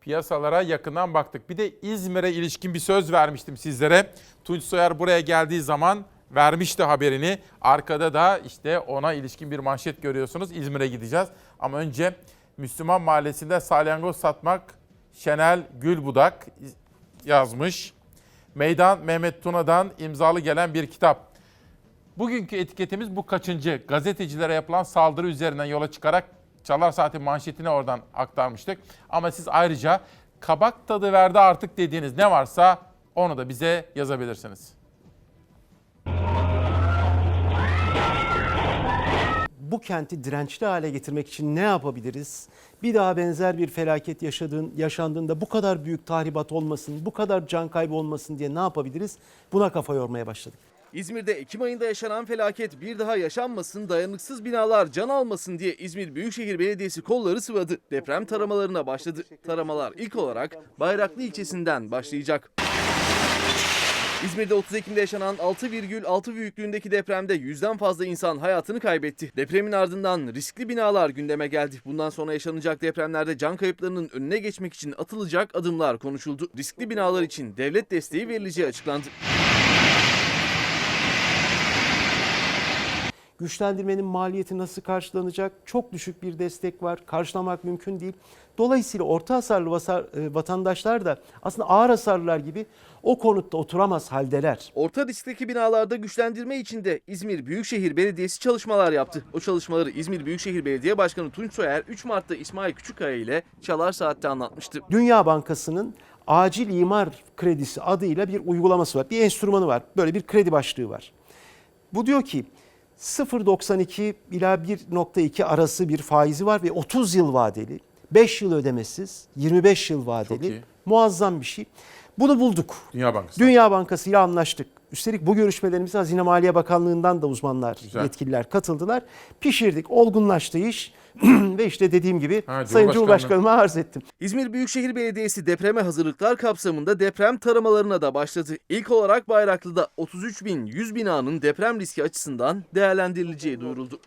piyasalara yakından baktık. Bir de İzmir'e ilişkin bir söz vermiştim sizlere. Tunç Soyer buraya geldiği zaman vermişti haberini. Arkada da işte ona ilişkin bir manşet görüyorsunuz. İzmir'e gideceğiz. Ama önce Müslüman Mahallesi'nde salyangoz satmak Şenel Gülbudak yazmış. Meydan Mehmet Tuna'dan imzalı gelen bir kitap. Bugünkü etiketimiz bu kaçıncı? Gazetecilere yapılan saldırı üzerinden yola çıkarak Çalar Saat'in manşetini oradan aktarmıştık. Ama siz ayrıca kabak tadı verdi artık dediğiniz ne varsa onu da bize yazabilirsiniz. bu kenti dirençli hale getirmek için ne yapabiliriz? Bir daha benzer bir felaket yaşadığın, yaşandığında bu kadar büyük tahribat olmasın, bu kadar can kaybı olmasın diye ne yapabiliriz? Buna kafa yormaya başladık. İzmir'de Ekim ayında yaşanan felaket bir daha yaşanmasın, dayanıksız binalar can almasın diye İzmir Büyükşehir Belediyesi kolları sıvadı. Deprem taramalarına başladı. Taramalar ilk olarak Bayraklı ilçesinden başlayacak. İzmir'de 30 Ekim'de yaşanan 6,6 büyüklüğündeki depremde yüzden fazla insan hayatını kaybetti. Depremin ardından riskli binalar gündeme geldi. Bundan sonra yaşanacak depremlerde can kayıplarının önüne geçmek için atılacak adımlar konuşuldu. Riskli binalar için devlet desteği verileceği açıklandı. Güçlendirmenin maliyeti nasıl karşılanacak? Çok düşük bir destek var. Karşılamak mümkün değil. Dolayısıyla orta hasarlı e, vatandaşlar da aslında ağır hasarlılar gibi o konutta oturamaz haldeler. Orta riskteki binalarda güçlendirme için de İzmir Büyükşehir Belediyesi çalışmalar yaptı. O çalışmaları İzmir Büyükşehir Belediye Başkanı Tunç Soyer 3 Mart'ta İsmail Küçükkaya ile Çalar Saat'te anlatmıştı. Dünya Bankası'nın acil imar kredisi adıyla bir uygulaması var. Bir enstrümanı var. Böyle bir kredi başlığı var. Bu diyor ki 0.92 ila 1.2 arası bir faizi var ve 30 yıl vadeli. 5 yıl ödemesiz, 25 yıl vadeli. Muazzam bir şey. Bunu bulduk. Dünya Bankası. Dünya Bankası ile anlaştık. Üstelik bu görüşmelerimize Hazine Maliye Bakanlığı'ndan da uzmanlar, Güzel. yetkililer katıldılar. Pişirdik, olgunlaştı iş ve işte dediğim gibi Ha, Sayın. Cumhurbaşkanıma arz ettim. İzmir Büyükşehir Belediyesi depreme hazırlıklar kapsamında deprem taramalarına da başladı. İlk olarak Bayraklı'da 33.100 binanın deprem riski açısından değerlendirileceği duyuruldu.